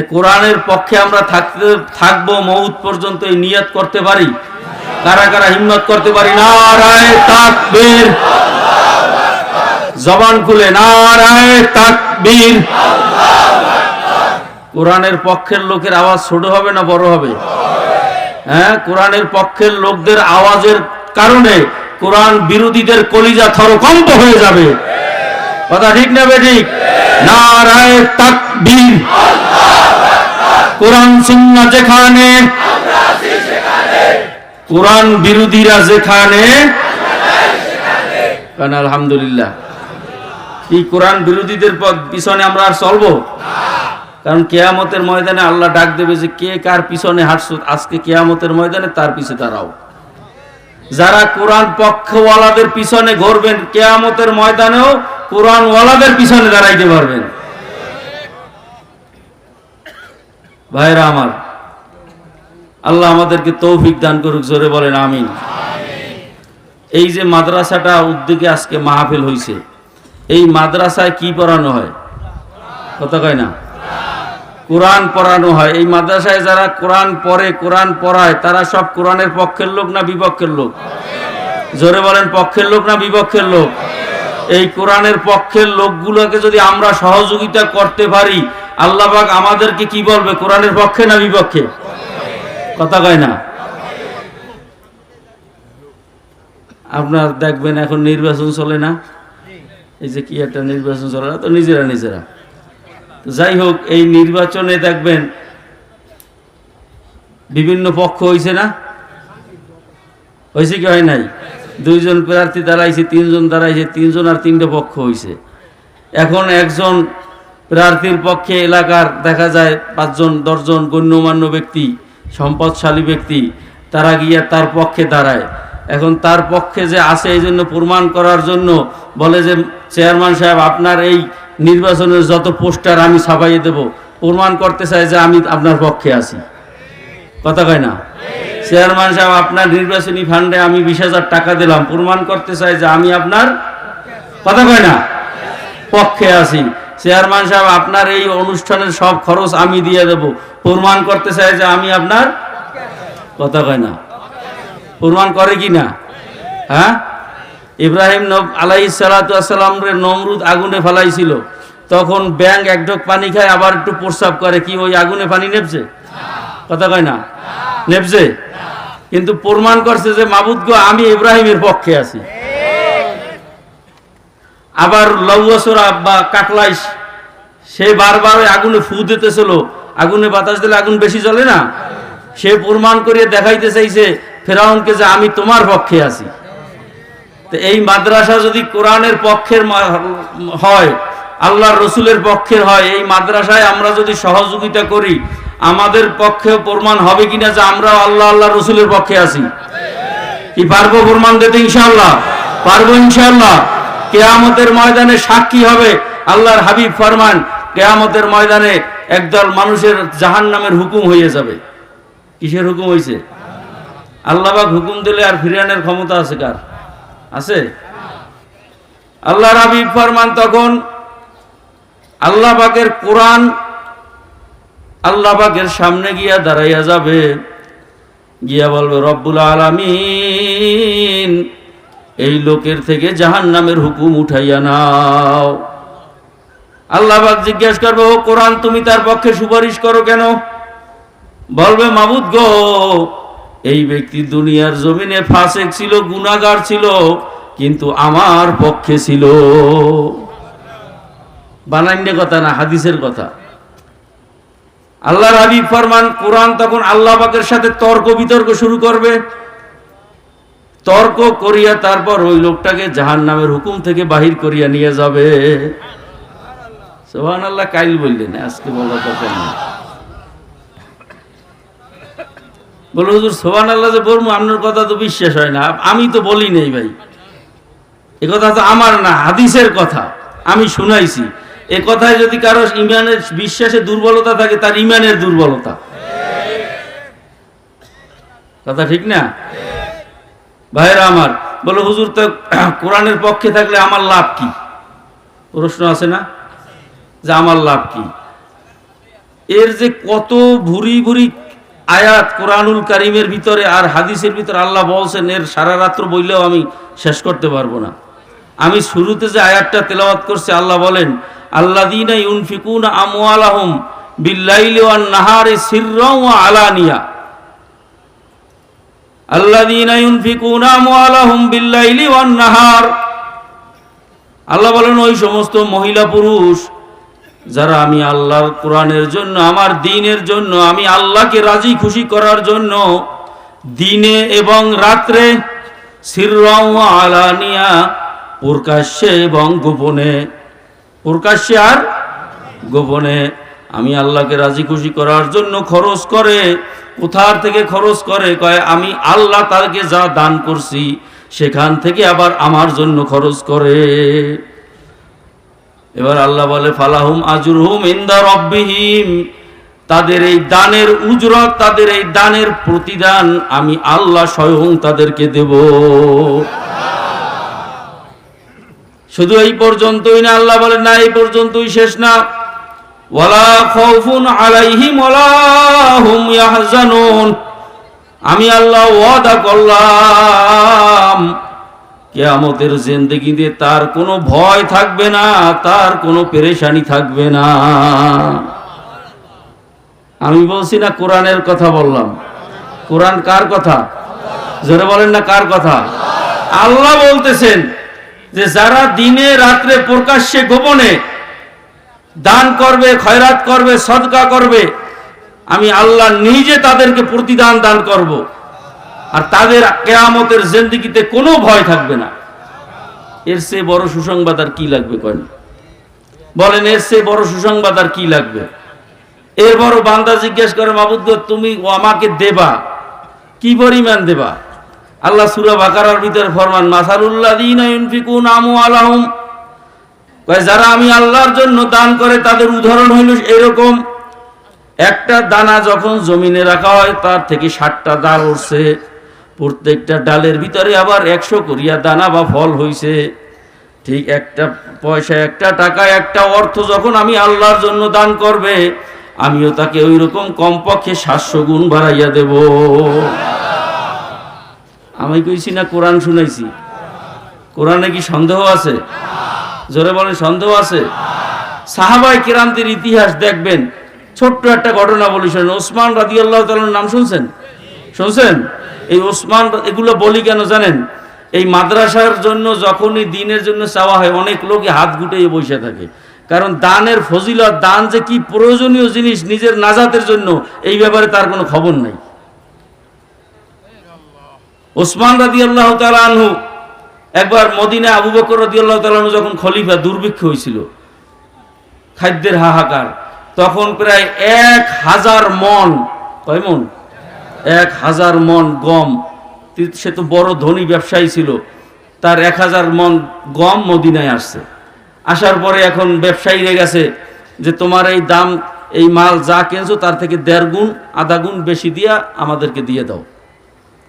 কোরআনের পক্ষে আমরা থাকতে, থাকব, মৌত পর্যন্ত এই নিয়ত করতে পারি। কারা কারা হিম্মত করতে পারি? নারায় তাকবীর। জবান খুলে, নারায় তাকবীর। কোরআনের পক্ষের লোকের আওয়াজ ছোট হবে না বড় হবে? হ্যাঁ কোরআনের পক্ষের লোকদের আওয়াজের কারণে কোরআন বিরোধীদের কলিজা থরকম্প হয়ে যাবে। কথা ঠিক না ঠিক? নারায় তাকবীর। কোরআন, সুন্নাহ যেখানে, কোরআন বিরোধীরা যেখানে আলহামদুলিল্লাহ? এই কোরআন বিরোধীদের পিছনে আমরা আর চলবো? কারণ কেয়ামতের ময়দানে আল্লাহ ডাক দেবে যে কে কার পিছনে হাঁটছো, আজকে কেয়ামতের ময়দানে তার পিছে দাঁড়াও। যারা কোরআন পক্ষওয়ালাদের পিছনে ঘুরবেন, কেয়ামতের ময়দানেও কোরআন ওয়ালাদের পিছনে দাঁড়াইতে পারবেন। ভাইরা আমার, আল্লাহ আমাদেরকে তৌফিক দান করুক, জোরে বলেন আমিন। এই যে মাদ্রাসাটা উদ্যোগে আজকে মাহফিল হইছে, এই মাদ্রাসায় কি পড়ানো হয়? কথা কয় না? কোরআন পড়ানো হয়। এই মাদ্রাসায় যারা কোরআন পড়ে, কোরআন পড়ায়, তারা সব কোরআনের পক্ষের লোক না বিপক্ষের লোক? জোরে বলেন, পক্ষের লোক না বিপক্ষের লোক? এই কোরআনের পক্ষের লোকগুলোকে যদি আমরা সহযোগিতা করতে পারি আল্লাহবাক আমাদেরকে কি বলবে? কোরআনের পক্ষে না বিপক্ষে? কথা কয় না। আপনার দেখবেন এখন নির্বাচন চলে না? এই যে কি একটা নির্বাচন চলে না? তো নিজেরা নিজেরা। যাই হোক, এই নির্বাচনে দেখবেন বিভিন্ন পক্ষ হয়েছে না? হয়েছে কি হয় নাই? দুইজন প্রার্থী দাঁড়াইছে, তিনজন দাঁড়াইছে, তিনজন আর তিনটে পক্ষ হয়েছে এখন একজন প্রার্থীর পক্ষে এলাকার দেখা যায় পাঁচজন, দশজন গণ্যমান্য ব্যক্তি, সম্পদশালী ব্যক্তি, তারা গিয়ে তার পক্ষে দাঁড়ায়। এখন তার পক্ষে যে আছে এই জন্য প্রমাণ করার জন্য বলে যে, চেয়ারম্যান সাহেব, আপনার এই নির্বাচনের যত পোস্টার আমি ছাপাইয়ে দেব, প্রমাণ করতে চাই যে আমি আপনার পক্ষে আছি। কথা কয় না? চেয়ারম্যান সাহেব, আপনার নির্বাচনী ফান্ডে আমি বিশ টাকা দিলাম, প্রমাণ করতে চাই যে আমি আপনার কথা কয় না? পক্ষে আছি চেয়ারম্যান সাহেব, আপনার এই অনুষ্ঠানের সব খরচ আমি দিয়ে দেব। প্রমাণ করতে চাই যে আমি আপনার কথা কয় না। প্রমাণ করে কি না? হ্যাঁ? ইব্রাহিম আলাই সালাতাম রে নমরুদ আগুনে ফেলাইছিল। তখন ব্যাংক এক ঢোক পানি খায়, আবার একটু প্রস্রাব করে। কি ওই আগুনে পানি নেপছে? কথা কয় না? নেপছে? কিন্তু প্রমাণ করছে যে, মাবুদ গো, আমি ইব্রাহিমের পক্ষে আছি। আবার লৌসরা বা কাকলাইশ, সে বারবার ওই আগুনে ফু দিতেছিল। আগুনে বাতাস দিলে আগুন বেশি জ্বলে না? সে প্রমাণ করিয়ে দেখাইতে চাইছে, ফেরাউনকে যে আমি তোমার পক্ষে আছি। তো এই মাদ্রাসা যদি কোরআনের পক্ষের হয়, আল্লাহর রসুলের পক্ষের হয়, এই মাদ্রাসায় আমরা যদি সহযোগিতা করি, আমাদের পক্ষেও প্রমাণ হবে কিনা যে আমরা আল্লাহ আল্লাহ রসুলের পক্ষে আছি। কি পারব প্রমাণ দিতে ইনশাল্লাহ পারব ইনশাল্লাহ কেয়ামতের ময়দানে সাক্ষী হবে, আল্লাহর হাবিব ফরমান, কেয়ামতের ময়দানে একদল মানুষের জাহান নামের হুকুম হয়ে যাবে। কিসের হুকুম হয়েছে আল্লাহবাক হুকুম দিলে আর ফিরানের ক্ষমতা আছে কার? আছে? আল্লাহর হাবিব ফরমান তখন আল্লাহ পাকের কোরআন আল্লাহ পাকের সামনে গিয়া দাঁড়াইয়া যাবে। গিয়া বলবে, রব্বুল আলামিন। এই লোকের থেকে জাহান নামের হুকুম উঠাইয়া নাও। আল্লাহবাক জিজ্ঞেস করবে, ও কোরআন, তুমি তার পক্ষে সুপারিশ করো কেন? বলবে, মাবুদ গো, এই ব্যক্তি দুনিয়ার জমিনে ফাসেক ছিল গুনাগার ছিল, কিন্তু আমার পক্ষে ছিল। বানান্য কথা না, হাদিসের কথা। আল্লাহর হাবিব ফরমান, কোরআন তখন আল্লাহ পাকের সাথে তর্ক বিতর্ক শুরু করবে। তর্ক করিয়া তারপর ওই লোকটাকে জাহান নামের হুকুম থেকে বাহির করিয়া নিয়ে যাবে। সোহান আল্লাহ কাইল বললেন, আজকে বলা কথা না বলে, হুজুর সোহান আল্লাহ যে বলব, আপনার কথা তো বিশ্বাস হয় না। আমি তো বলি নেই ভাই। এ কথা তো আমার না, হাদিসের কথা। আমি শুনাইছি। এ কথায় যদি কারও ইমানের বিশ্বাসে দুর্বলতা থাকে, তার ইমানের দুর্বলতা। কথা ঠিক না? ভাইরা আমার, বলে, হুজুর, তো কোরআনের পক্ষে থাকলে আমার লাভ কি? প্রশ্ন আছে না? যে, আমার লাভ কি? এর যে কত ভুরি ভুরি আয়াত কোরআনুল কারিমের ভিতরে আর হাদিসের ভিতরে আল্লাহ বলছেন, এর সারা রাত্র বইলেও আমি শেষ করতে পারব না। আমি শুরুতে যে আয়াতটা তেলাওয়াত করছি, আল্লাহ বলেন আল্লাহ দিনা ইউনফিকুন আমওয়ালাহুম নাহারে সিররাও ওয়া আলানিয়া। আল্লাযীনা ইউনফিকুনা আমওয়ালাহুম বিল্লাইলি ওয়ান নাহার আল্লাহ বলেন, ওই সমস্ত মহিলা পুরুষ যারা আমি আল্লাহর কোরআনের জন্য, আমার দিনের জন্য, আমি আল্লাহকে রাজি খুশি করার জন্য দিনে এবং রাত্রে আলানিয়া প্রকাশ্যে এবং গোপনে, প্রকাশ্যে আর গোপনে আমি আল্লাহকে রাজি খুশি করার জন্য খরচ করে, কোথার থেকে খরচ করে, কয়, আমি আল্লাহ তাকে যা দান করছি, সেখান থেকে আবার আমার জন্য খরচ করে। এবার আল্লাহ বলে, ফালাহুম আজুরহুম ইন্দা রব্বিহিম। তাদের এই দানের উজরত তাদের এই দানের প্রতিদান আমি আল্লাহ স্বয়ং তাদেরকে দেব। শুধু এই পর্যন্তই না, আল্লাহ বলে, না, এই পর্যন্তই শেষ না। আমি আল্লাহ ওয়াদা করলাম, কেয়ামতের জিন্দগিতে তার কোনো ভয় থাকবে না, তার কোনো পেরেশানি থাকবে না। আমি বলছি না কোরআনের কথা বললাম। কোরআন কার কথা? জোরে বলেন না কার কথা? আল্লাহ বলতেছেন যে যারা দিনে রাত্রে প্রকাশ্যে গোপনে দান করবে খয়রাত করবে সদকা করবে। আমি আল্লাহ নিজে তাদেরকে প্রতিদান দান করব। আর তাদের কেয়ামতের জিন্দিগিতে কোনো ভয় থাকবে না। এর চেয়ে বড় সুসংবাদ আর কি লাগবে কেন বলেন এর চেয়ে বড় সুসংবাদ আর কি লাগবে? এর বড় বান্দা জিজ্ঞেস করে মাবুদ গো, তুমি আমাকে দেবা? কি পরিমাণ দেবা? আল্লাহ সুরা বাকারার ভিতরে ফরমান মাসারুল্লাহ দিন আমু আলাহুম যারা আমি আল্লাহর জন্য দান করে, তাদের উদাহরণ হইল এরকম। একটা দানা যখন জমিনে রাখা হয়, তার থেকে ষাটটা ডাল উঠছে প্রত্যেকটা ডালের ভিতরে আবার একশো করিয়া দানা বা ফল হইছে। ঠিক একটা পয়সা, একটা টাকা, একটা অর্থ যখন আমি আল্লাহর জন্য দান করবে, আমিও তাকে ওই রকম কমপক্ষে সাতশো গুণ বাড়াইয়া দেব। আমি কইছি না, কোরআন শুনাইছি। কোরআনে কি সন্দেহ আছে? জোরে বলেন, সন্দেহ আছে? সাহাবাই কিরামদের ইতিহাস দেখবেন, ছোট্ট একটা ঘটনা বলি শোনেন। ওসমান রাজি আল্লাহ নাম শুনছেন? শুনছেন? এই ওসমান, এগুলো বলি কেন জানেন? এই মাদ্রাসার জন্য যখনই দিনের জন্য চাওয়া হয়, অনেক লোকে হাত গুটিয়ে বসে থাকে। কারণ দানের ফজিলত, দান যে কি প্রয়োজনীয় জিনিস নিজের নাজাতের জন্য, এই ব্যাপারে তার কোনো খবর নাই। ওসমান রাজি আল্লাহ তালা আনহু একবার মদিনা আবু বকর রাজি আল্লাহ যখন খলিফা দুর্ভিক্ষ হয়েছিল, খাদ্যের হাহাকার, তখন প্রায় এক হাজার মন, কয় মন? এক হাজার মন গম। সে তো বড় ধনী ব্যবসায়ী ছিল, তার এক হাজার মন গম মদিনায় আসছে। আসার পরে এখন ব্যবসায়ী ব্যবসায়ীরা গেছে যে, তোমার এই দাম, এই মাল যা কিনছো, তার থেকে দেড় গুণ, আধা গুণ বেশি দিয়া আমাদেরকে দিয়ে দাও।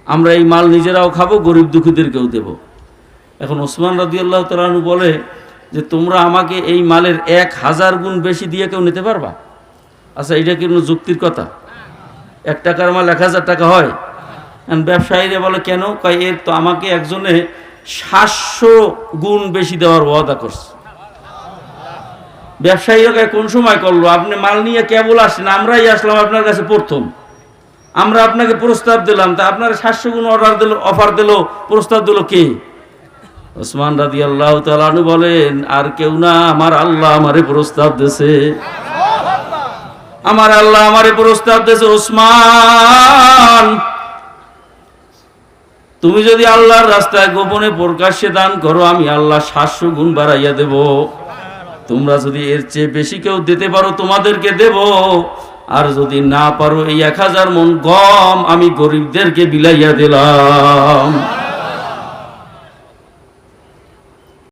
আমরা এই মাল নিজেরাও খাব, গরিব দুঃখীদেরকেও দেব। এখন ওসমান রাদিয়াল্লাহ তালু বলে যে, তোমরা আমাকে এই মালের এক হাজার গুণ বেশি দিয়ে কেউ নিতে পারবা? আচ্ছা এটা কি যুক্তির কথা? এক টাকার মাল এক হাজার টাকা হয়? ব্যবসায়ীরা বলে, কেন? কয়, এর তো আমাকে একজনে সাতশো গুণ বেশি দেওয়ার ওয়াদা করছে। ব্যবসায়ীরা কোন সময় করল? আপনি মাল নিয়ে কেবল আসছেন আমরাই আসলাম আপনার কাছে প্রথম। আমরা আপনাকে প্রস্তাব দিলাম, তা আপনার সাতশো গুণ অর্ডার দিল অফার দিল, প্রস্তাব দিল কে? ওসমান রাদি আল্লাহ বলেন, আর কেউ না আমার আল্লাহ আমারে প্রস্তাব দিছে। আমার আল্লাহ আমারে প্রস্তাব দিছে, ওসমান, তুমি যদি আল্লাহর রাস্তায় গোপনে প্রকাশ্যে দান করো, আমি আল্লাহ সাতশো গুণ বাড়াইয়া দেব। তোমরা যদি এর চেয়ে বেশি কেউ দিতে পারো, তোমাদেরকে দেব। আর যদি না পারো, এই এক হাজার মন গম আমি গরিবদেরকে বিলাইয়া দিলাম।